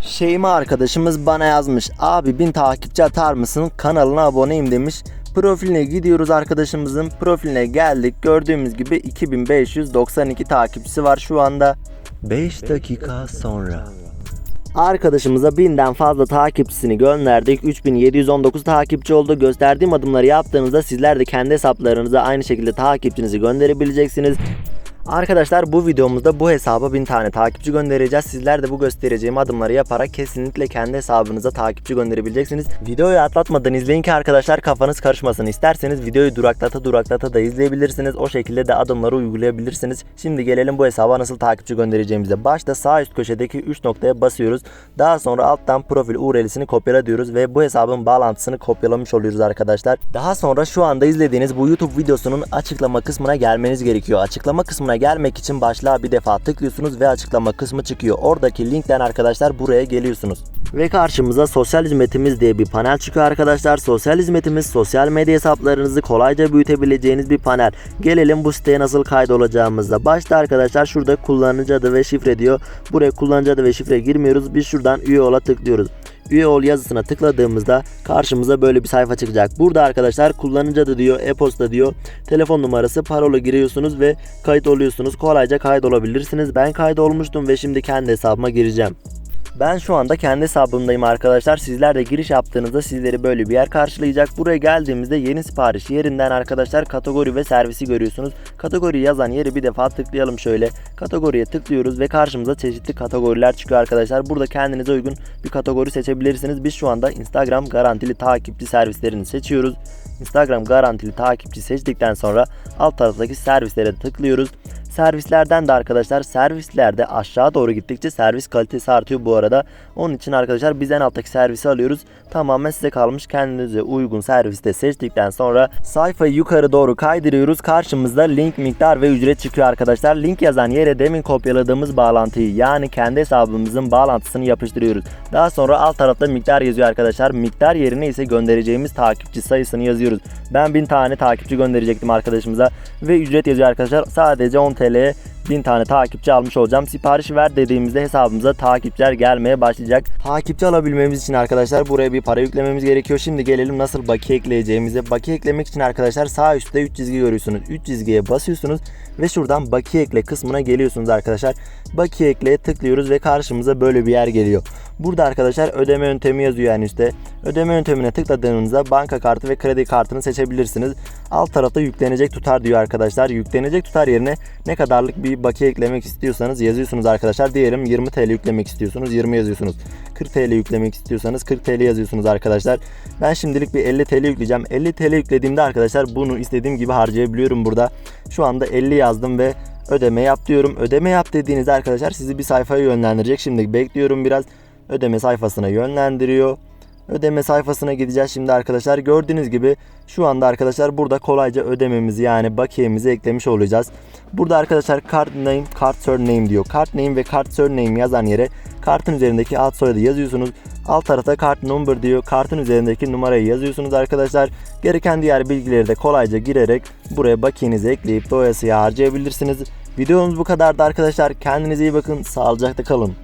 Şeyma arkadaşımız bana yazmış. Abi bin takipçi atar mısın? Kanalına aboneyim demiş. Profiline gidiyoruz arkadaşımızın. Profiline geldik. Gördüğümüz gibi 2592 takipçisi var şu anda. 5 dakika sonra. Arkadaşımıza binden fazla takipçisini gönderdik. 3719 takipçi oldu. Gösterdiğim adımları yaptığınızda sizler de kendi hesaplarınıza aynı şekilde takipçinizi gönderebileceksiniz. Arkadaşlar bu videomuzda bu hesaba 1000 tane takipçi göndereceğiz. Sizler de bu göstereceğim adımları yaparak kesinlikle kendi hesabınıza takipçi gönderebileceksiniz. Videoyu atlatmadan izleyin ki arkadaşlar kafanız karışmasın. İsterseniz videoyu duraklata duraklata da izleyebilirsiniz. O şekilde de adımları uygulayabilirsiniz. Şimdi gelelim bu hesaba nasıl takipçi göndereceğimize. Başta sağ üst köşedeki 3 noktaya basıyoruz. Daha sonra alttan profil URL'sini kopyala diyoruz ve bu hesabın bağlantısını kopyalamış oluyoruz arkadaşlar. Daha sonra şu anda izlediğiniz bu YouTube videosunun açıklama kısmına gelmeniz gerekiyor. Açıklama kısmına gelmek için başlığa bir defa tıklıyorsunuz ve açıklama kısmı çıkıyor. Oradaki linkten arkadaşlar buraya geliyorsunuz. Ve karşımıza sosyal hizmetimiz diye bir panel çıkıyor arkadaşlar. Sosyal hizmetimiz sosyal medya hesaplarınızı kolayca büyütebileceğiniz bir panel. Gelelim bu siteye nasıl kaydolacağımıza. Başta arkadaşlar şurada kullanıcı adı ve şifre diyor. Buraya kullanıcı adı ve şifre girmiyoruz. Biz şuradan üye ola tıklıyoruz. Üye ol yazısına tıkladığımızda karşımıza böyle bir sayfa çıkacak. Burada arkadaşlar kullanıcı adı diyor, e-posta diyor, telefon numarası, parola giriyorsunuz ve kayıt oluyorsunuz. Kolayca kaydolabilirsiniz. Ben kaydolmuştum ve şimdi kendi hesabıma gireceğim. Ben şu anda kendi hesabımdayım arkadaşlar. Sizler de giriş yaptığınızda sizleri böyle bir yer karşılayacak. Buraya geldiğimizde yeni sipariş yerinden arkadaşlar kategori ve servisi görüyorsunuz. Kategori yazan yeri bir defa tıklayalım şöyle. Kategoriye tıklıyoruz ve karşımıza çeşitli kategoriler çıkıyor arkadaşlar. Burada kendinize uygun bir kategori seçebilirsiniz. Biz şu anda Instagram garantili takipçi servislerini seçiyoruz. Instagram garantili takipçi seçtikten sonra alt taraftaki servislere tıklıyoruz. Servislerden de arkadaşlar servislerde aşağı doğru gittikçe servis kalitesi artıyor bu arada. Onun için arkadaşlar biz en alttaki servisi alıyoruz. Tamamen size kalmış kendinize uygun serviste seçtikten sonra sayfayı yukarı doğru kaydırıyoruz. Karşımızda link miktar ve ücret çıkıyor arkadaşlar. Link yazan yere demin kopyaladığımız bağlantıyı yani kendi hesabımızın bağlantısını yapıştırıyoruz. Daha sonra alt tarafta miktar yazıyor arkadaşlar. Miktar yerine ise göndereceğimiz takipçi sayısını yazıyoruz. Ben 1000 tane takipçi gönderecektim arkadaşımıza ve ücret yazıyor arkadaşlar. Sadece 10 TL'ye 1000 tane takipçi almış olacağım. Sipariş ver dediğimizde hesabımıza takipçiler gelmeye başlayacak. Takipçi alabilmemiz için arkadaşlar buraya bir para yüklememiz gerekiyor. Şimdi gelelim nasıl bakiye ekleyeceğimize. Bakiye eklemek için arkadaşlar sağ üstte 3 çizgi görüyorsunuz. 3 çizgiye basıyorsunuz ve şuradan bakiye ekle kısmına geliyorsunuz arkadaşlar. Bakiye ekleye tıklıyoruz ve karşımıza böyle bir yer geliyor. Burada arkadaşlar ödeme yöntemi yazıyor yani üstte. Ödeme yöntemine tıkladığınızda banka kartı ve kredi kartını seçebilirsiniz. Alt tarafta yüklenecek tutar diyor arkadaşlar. Yüklenecek tutar yerine ne kadarlık bir bakiye eklemek istiyorsanız yazıyorsunuz arkadaşlar. Diyelim 20 TL yüklemek istiyorsunuz 20 yazıyorsunuz. 40 TL yüklemek istiyorsanız 40 TL yazıyorsunuz arkadaşlar. Ben şimdilik bir 50 TL yükleyeceğim. 50 TL yüklediğimde arkadaşlar bunu istediğim gibi harcayabiliyorum burada. Şu anda 50 yazdım ve ödeme yap diyorum. Ödeme yap dediğinizde arkadaşlar sizi bir sayfaya yönlendirecek. Şimdi bekliyorum biraz. Ödeme sayfasına yönlendiriyor. Ödeme sayfasına gideceğiz şimdi arkadaşlar. Gördüğünüz gibi şu anda arkadaşlar burada kolayca ödememizi yani bakiyemizi eklemiş olacağız. Burada arkadaşlar card name, card surname diyor. Card name ve card surname yazan yere kartın üzerindeki alt soyadı yazıyorsunuz. Alt tarafta kart number diyor. Kartın üzerindeki numarayı yazıyorsunuz arkadaşlar. Gereken diğer bilgileri de kolayca girerek buraya bakiyenizi ekleyip doyasıya harcayabilirsiniz. Videomuz bu kadardı arkadaşlar. Kendinize iyi bakın. Sağlıcakla kalın.